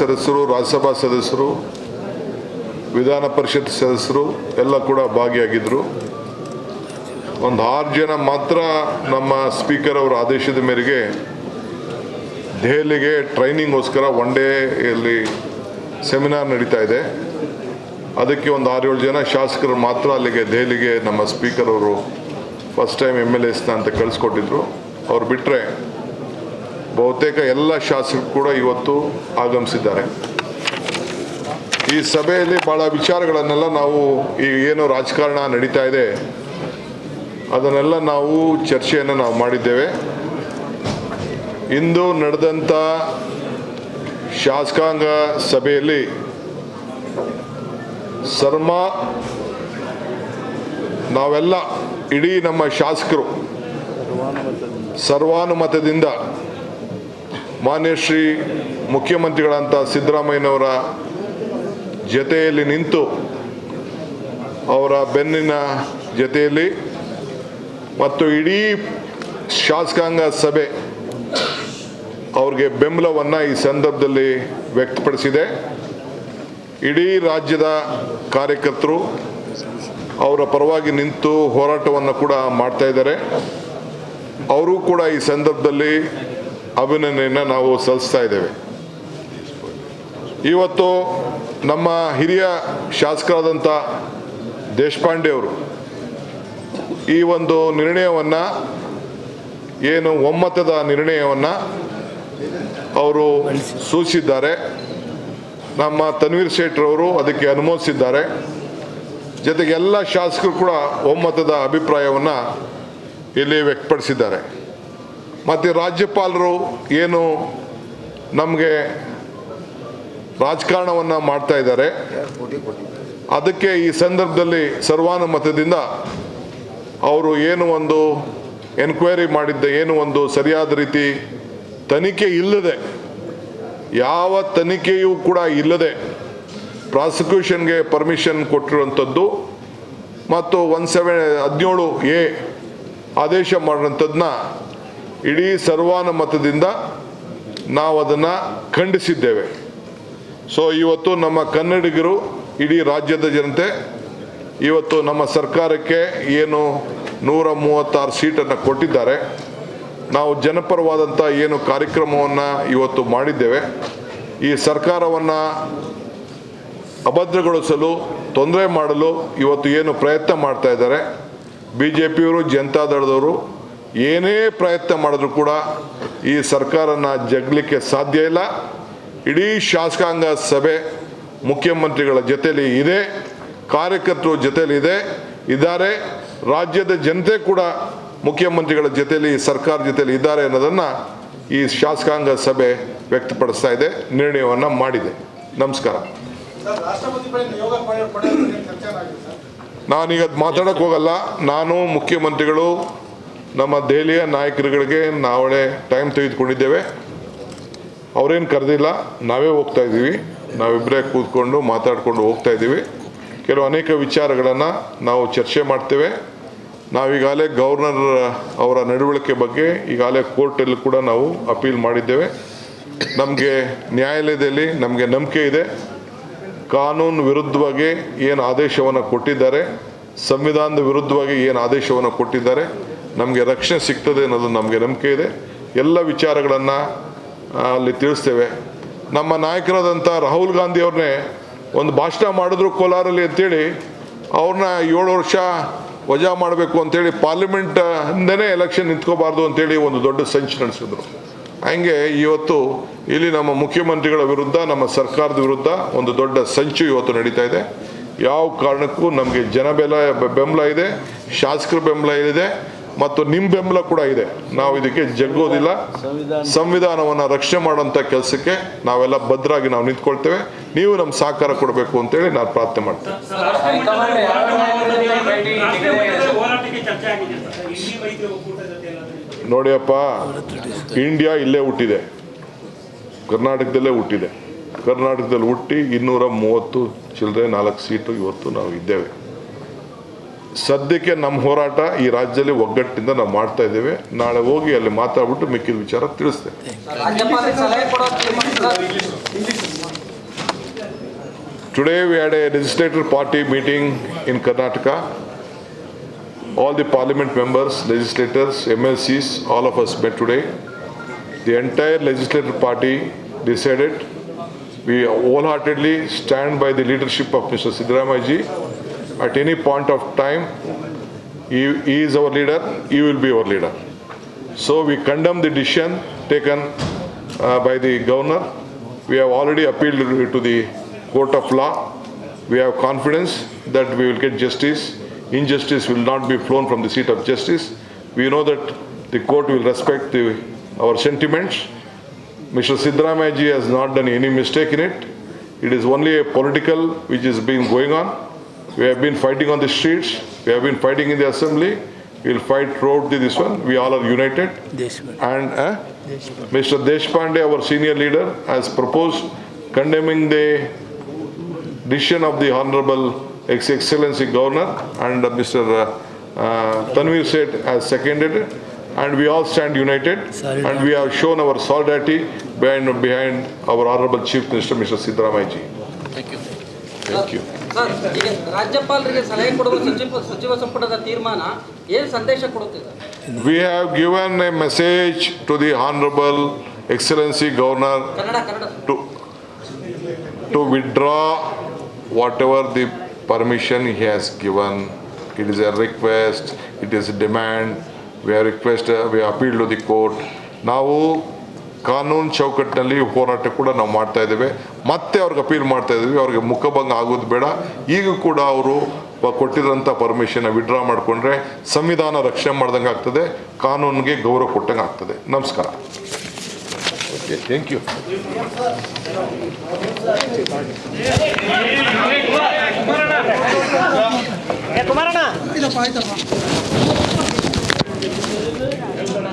ಸದಸ್ಯರು, ರಾಜ್ಯಸಭಾ ಸದಸ್ಯರು, ವಿಧಾನ ಪರಿಷತ್ ಸದಸ್ಯರು ಎಲ್ಲ ಕೂಡ ಭಾಗಿಯಾಗಿದ್ದರು ಒಂದು ಆರು ಜನ ಮಾತ್ರ ನಮ್ಮ ಸ್ಪೀಕರ್ ಅವರ ಆದೇಶದ ಮೇರೆಗೆ ದೆಹಲಿಗೆ ಟ್ರೈನಿಂಗ್ಗೋಸ್ಕರ ಒನ್ ಡೇಯಲ್ಲಿ ಸೆಮಿನಾರ್ ನಡೀತಾ ಇದೆ. ಅದಕ್ಕೆ ಒಂದು ಆರೇಳು ಜನ ಶಾಸಕರು ಮಾತ್ರ ಅಲ್ಲಿಗೆ ದೆಹಲಿಗೆ ನಮ್ಮ ಸ್ಪೀಕರ್ ಅವರು ಫಸ್ಟ್ ಟೈಮ್ ಎಂ ಎಲ್ ಎಸ್ನ ಅಂತ ಕಳಿಸ್ಕೊಟ್ಟಿದ್ರು. ಅವ್ರು ಬಿಟ್ಟರೆ ಬಹುತೇಕ ಎಲ್ಲ ಶಾಸಕರು ಕೂಡ ಇವತ್ತು ಆಗಮಿಸಿದ್ದಾರೆ. ಈ ಸಭೆಯಲ್ಲಿ ಭಾಳ ವಿಚಾರಗಳನ್ನೆಲ್ಲ ನಾವು ಈ ಏನು ರಾಜಕಾರಣ ನಡೀತಾ ಇದೆ, ಅದನ್ನೆಲ್ಲ ನಾವು ಚರ್ಚೆಯನ್ನು ನಾವು ಮಾಡಿದ್ದೇವೆ. ಇಂದು ನಡೆದಂಥ ಶಾಸಕಾಂಗ ಸಭೆಯಲ್ಲಿ ಸರ್ಮ, ನಾವೆಲ್ಲ ಇಡೀ ನಮ್ಮ ಶಾಸಕರು ಸರ್ವಾನುಮತದಿಂದ ಮಾನ್ಯ ಶ್ರೀ ಮುಖ್ಯಮಂತ್ರಿಗಳಂತ ಸಿದ್ದರಾಮಯ್ಯನವರ ಜತೆಯಲ್ಲಿ ನಿಂತು ಅವರ ಬೆನ್ನಿನ ಜತೆಯಲ್ಲಿ ಮತ್ತು ಇಡೀ ಶಾಸಕಾಂಗ ಸಭೆ ಅವ್ರಿಗೆ ಬೆಂಬಲವನ್ನು ಈ ಸಂದರ್ಭದಲ್ಲಿ ವ್ಯಕ್ತಪಡಿಸಿದೆ. ಇಡೀ ರಾಜ್ಯದ ಕಾರ್ಯಕರ್ತರು ಅವರ ಪರವಾಗಿ ನಿಂತು ಹೋರಾಟವನ್ನು ಕೂಡ ಮಾಡ್ತಾ ಇದ್ದಾರೆ. ಅವರು ಕೂಡ ಈ ಸಂದರ್ಭದಲ್ಲಿ ಅಭಿನಂದನೆಯನ್ನು ನಾವು ಸಲ್ಲಿಸ್ತಾ ಇದ್ದೇವೆ. ಇವತ್ತು ನಮ್ಮ ಹಿರಿಯ ಶಾಸಕರಾದಂಥ ದೇಶಪಾಂಡೆ ಅವರು ಈ ಒಂದು ನಿರ್ಣಯವನ್ನು, ಏನು ಒಮ್ಮತದ ನಿರ್ಣಯವನ್ನು ಅವರು ಸೂಚಿಸಿದ್ದಾರೆ. ನಮ್ಮ ತನ್ವೀರ್ ಶೇಟ್ರವರು ಅದಕ್ಕೆ ಅನುಮೋದಿಸಿದ್ದಾರೆ. ಜೊತೆಗೆ ಎಲ್ಲ ಶಾಸಕರು ಕೂಡ ಒಮ್ಮತದ ಅಭಿಪ್ರಾಯವನ್ನು ಇಲ್ಲಿ ವ್ಯಕ್ತಪಡಿಸಿದ್ದಾರೆ. ಮತ್ತು ರಾಜ್ಯಪಾಲರು ಏನು ನಮಗೆ ರಾಜಕಾರಣವನ್ನು ಮಾಡ್ತಾ ಇದ್ದಾರೆ. ಅದಕ್ಕೆ ಈ ಸಂದರ್ಭದಲ್ಲಿ ಸರ್ವಾನುಮತದಿಂದ ಅವರು ಏನು ಒಂದು ಎನ್ಕ್ವೈರಿ ಮಾಡಿದ್ದ, ಏನು ಒಂದು ಸರಿಯಾದ ರೀತಿ ತನಿಖೆ ಇಲ್ಲದೆ, ಯಾವ ತನಿಖೆಯೂ ಕೂಡ ಇಲ್ಲದೆ ಪ್ರಾಸಿಕ್ಯೂಷನ್ಗೆ ಪರ್ಮಿಷನ್ ಕೊಟ್ಟಿರುವಂಥದ್ದು ಮತ್ತು ಒನ್ ಸೆವೆನ್ ಹದಿನೇಳು ಎ ಆದೇಶ ಮಾಡಿರೋಂಥದ್ದನ್ನ ಇಡೀ ಸರ್ವಾನುಮತದಿಂದ ನಾವು ಅದನ್ನು ಖಂಡಿಸಿದ್ದೇವೆ. ಸೊ ಇವತ್ತು ನಮ್ಮ ಕನ್ನಡಿಗರು ಇಡೀ ರಾಜ್ಯದ ಜನತೆ, ಇವತ್ತು ನಮ್ಮ ಸರ್ಕಾರಕ್ಕೆ ಏನು ನೂರ ಮೂವತ್ತಾರು ಸೀಟನ್ನು ಕೊಟ್ಟಿದ್ದಾರೆ. ನಾವು ಜನಪರವಾದಂಥ ಏನು ಕಾರ್ಯಕ್ರಮವನ್ನು ಇವತ್ತು ಮಾಡಿದ್ದೇವೆ. ಈ ಸರ್ಕಾರವನ್ನು ಅಭದ್ರಗೊಳಿಸಲು, ತೊಂದರೆ ಮಾಡಲು ಇವತ್ತು ಏನು ಪ್ರಯತ್ನ ಮಾಡ್ತಾ ಇದ್ದಾರೆ. ಬಿ ಜೆ ಪಿಯವರು ಜನತಾದಳದವರು ಏನೇ ಪ್ರಯತ್ನ ಮಾಡಿದ್ರು ಕೂಡ ಈ ಸರ್ಕಾರನ ಜಗ್ಲಿಕ್ಕೆ ಸಾಧ್ಯ ಇಲ್ಲ. ಇಡೀ ಶಾಸಕಾಂಗ ಸಭೆ ಮುಖ್ಯಮಂತ್ರಿಗಳ ಜೊತೆಯಲ್ಲಿ ಇದೆ ಕಾರ್ಯಕರ್ತರು ಜೊತೆಯಲ್ಲಿ ಇದೆ ಇದ್ದಾರೆ. ರಾಜ್ಯದ ಜನತೆ ಕೂಡ ಮುಖ್ಯಮಂತ್ರಿಗಳ ಜೊತೆಯಲ್ಲಿ ಸರ್ಕಾರ ಜೊತೆಯಲ್ಲಿ ಇದ್ದಾರೆ ಅನ್ನೋದನ್ನು ಈ ಶಾಸಕಾಂಗ ಸಭೆ ವ್ಯಕ್ತಪಡಿಸ್ತಾ ಇದೆ ನಿರ್ಣಯವನ್ನು ಮಾಡಿದೆ. ನಮಸ್ಕಾರ. ನಾನೀಗ ಅದು ಮಾತಾಡೋಕೆ ಹೋಗಲ್ಲ. ನಾನು ಮುಖ್ಯಮಂತ್ರಿಗಳು ನಮ್ಮ ದೆಹಲಿಯ ನಾಯಕರುಗಳಿಗೆ ನಾವೇ ಟೈಮ್ ತೆಗೆದುಕೊಂಡಿದ್ದೇವೆ. ಅವರೇನು ಕರೆದಿಲ್ಲ, ನಾವೇ ಹೋಗ್ತಾ ಇದ್ದೀವಿ. ನಾವಿಬ್ಬರೇ ಕೂತ್ಕೊಂಡು ಮಾತಾಡಿಕೊಂಡು ಹೋಗ್ತಾ ಇದ್ದೀವಿ. ಕೆಲವು ಅನೇಕ ವಿಚಾರಗಳನ್ನು ನಾವು ಚರ್ಚೆ ಮಾಡ್ತೇವೆ. ನಾವೀಗಾಗಲೇ ಗವರ್ನರ್ ಅವರ ನಡವಳಿಕೆ ಬಗ್ಗೆ ಈಗಾಗಲೇ ಕೋರ್ಟಲ್ಲಿ ಕೂಡ ನಾವು ಅಪೀಲ್ ಮಾಡಿದ್ದೇವೆ. ನಮಗೆ ನ್ಯಾಯಾಲಯದಲ್ಲಿ ನಮಗೆ ನಂಬಿಕೆ ಇದೆ. ಕಾನೂನು ವಿರುದ್ಧವಾಗಿ ಏನು ಆದೇಶವನ್ನು ಕೊಟ್ಟಿದ್ದಾರೆ, ಸಂವಿಧಾನದ ವಿರುದ್ಧವಾಗಿ ಏನು ಆದೇಶವನ್ನು ಕೊಟ್ಟಿದ್ದಾರೆ ನಮಗೆ ರಕ್ಷಣೆ ಸಿಗ್ತದೆ ಅನ್ನೋದು ನಮಗೆ ನಂಬಿಕೆ ಇದೆ. ಎಲ್ಲ ವಿಚಾರಗಳನ್ನು ಅಲ್ಲಿ ತಿಳಿಸ್ತೇವೆ. ನಮ್ಮ ನಾಯಕರಾದಂಥ ರಾಹುಲ್ ಗಾಂಧಿ ಅವ್ರನ್ನೇ ಒಂದು ಭಾಷಣ ಮಾಡಿದ್ರು ಕೋಲಾರಲ್ಲಿ ಅಂತೇಳಿ, ಅವ್ರನ್ನ ಏಳು ವರ್ಷ ವಜಾ ಮಾಡಬೇಕು ಅಂತೇಳಿ ಪಾರ್ಲಿಮೆಂಟ್ ಹಿಂದೆನೇ ಎಲೆಕ್ಷನ್ ನಿಂತ್ಕೋಬಾರ್ದು ಅಂತೇಳಿ ಒಂದು ದೊಡ್ಡ ಸಂಚು ನಡೆಸಿದ್ರು. ಹಂಗೆ ಇವತ್ತು ಇಲ್ಲಿ ನಮ್ಮ ಮುಖ್ಯಮಂತ್ರಿಗಳ ವಿರುದ್ಧ, ನಮ್ಮ ಸರ್ಕಾರದ ವಿರುದ್ಧ ಒಂದು ದೊಡ್ಡ ಸಂಚು ಇವತ್ತು ನಡೀತಾ ಇದೆ. ಯಾವ ಕಾರಣಕ್ಕೂ ನಮಗೆ ಜನ ಬೆಲ, ಬೆಂಬಲ ಇದೆ. ಶಾಸಕರ ಬೆಂಬಲ ಇದೆ. ಮತ್ತು ನಿಮ್ಮ ಬೆಂಬಲ ಕೂಡ ಇದೆ. ನಾವು ಇದಕ್ಕೆ ಜಗ್ಗೋದಿಲ್ಲ. ಸಂವಿಧಾನವನ್ನು ರಕ್ಷೆ ಮಾಡುವಂತ ಕೆಲಸಕ್ಕೆ ನಾವೆಲ್ಲ ಭದ್ರಾಗಿ ನಾವು ನಿಂತ್ಕೊಳ್ತೇವೆ. ನೀವು ನಮ್ಮ ಸಹಕಾರ ಕೊಡಬೇಕು ಅಂತೇಳಿ ನಾನು ಪ್ರಾರ್ಥನೆ ಮಾಡ್ತೇನೆ. ನೋಡಿಯಪ್ಪ ಇಂಡಿಯಾ ಇಲ್ಲೇ ಹುಟ್ಟಿದೆ. ಕರ್ನಾಟಕದಲ್ಲೇ ಹುಟ್ಟಿದೆ. ಕರ್ನಾಟಕದಲ್ಲಿ ಹುಟ್ಟಿ ಇನ್ನೂರ ಮೂವತ್ತು ಚಿಲ್ಲರೆ ನಾಲ್ಕು ಸೀಟು ಇವತ್ತು ನಾವು ಇದ್ದೇವೆ. ಸದ್ಯಕ್ಕೆ ನಮ್ಮ ಹೋರಾಟ ಈ ರಾಜ್ಯದಲ್ಲಿ ಒಗ್ಗಟ್ಟಿಂದ ನಾವು ಮಾಡ್ತಾ ಇದ್ದೇವೆ ನಾಳೆ ಹೋಗಿ ಅಲ್ಲಿ ಮಾತಾಡ್ಬಿಟ್ಟು ಮಿಕ್ಕಿದ ವಿಚಾರ ತಿಳಿಸ್ತೇವೆ today we had a legislator party meeting in Karnataka all the parliament All the parliament members, legislators, MLCs, all of us met today. The entire legislative party decided we wholeheartedly stand by the leadership of Mr. Siddaramaya At any point of time, he, he is our leader, he will be our leader. So we condemn the decision taken uh, by the governor. We have already appealed to the court of law. We have confidence that we will get justice. Injustice will not be flown from the seat of justice. We know that the court will respect the, our sentiments. Mr. Siddaramaya ji has not done any mistake in it. It is only a political which is being going on. We have been fighting on the streets, we have been fighting in the assembly, we will fight throughout the- this one, we all are united. And uh, Mr. Deshpande, our senior leader, has proposed condemning the decision of the Honorable Ex Excellency Governor and uh, Mr. uh, Tanvir Seth has seconded it. And we all stand united and we have shown our solidarity behind, behind our Honorable Chief Minister, Mr. Siddaramaya. Thank you. Thank you. Sir ಈಗ ರಾಜ್ಯಪಾಲರಿಗೆ ಸಲಹೆ ಕೊಡುವ ಸಚಿವ ಸಚಿವ ಸಂಪುಟದ ತೀರ್ಮಾನ ಏನು ಸಂದೇಶ ಕೊಡುತ್ತಿದೆ We have given a message to the Honorable Excellency Governor Kannada Kannada to, to withdraw whatever the permission he has given. It is a request, it is a demand, we have requested, we have appealed to the court. ನಾವು ಕಾನೂನು ಚೌಕಟ್ಟಿನಲ್ಲಿ ಹೋರಾಟ ಕೂಡ ನಾವು ಮಾಡ್ತಾ ಇದ್ದೇವೆ. ಮತ್ತೆ ಅವ್ರಿಗೆ ಅಪೀಲ್ ಮಾಡ್ತಾ ಇದ್ದೀವಿ. ಅವ್ರಿಗೆ ಮುಖಭಂಗ ಆಗೋದು ಬೇಡ. ಈಗ ಕೂಡ ಅವರು ಕೊಟ್ಟಿರೋಂಥ ಪರ್ಮಿಷನ್ ವಿಡ್ರಾ ಮಾಡಿಕೊಂಡ್ರೆ ಸಂವಿಧಾನ ರಕ್ಷಣೆ ಮಾಡ್ದಂಗೆ ಆಗ್ತದೆ. ಕಾನೂನಿಗೆ ಗೌರವ ಕೊಟ್ಟಂಗೆ ಆಗ್ತದೆ. ನಮಸ್ಕಾರ. Okay thank you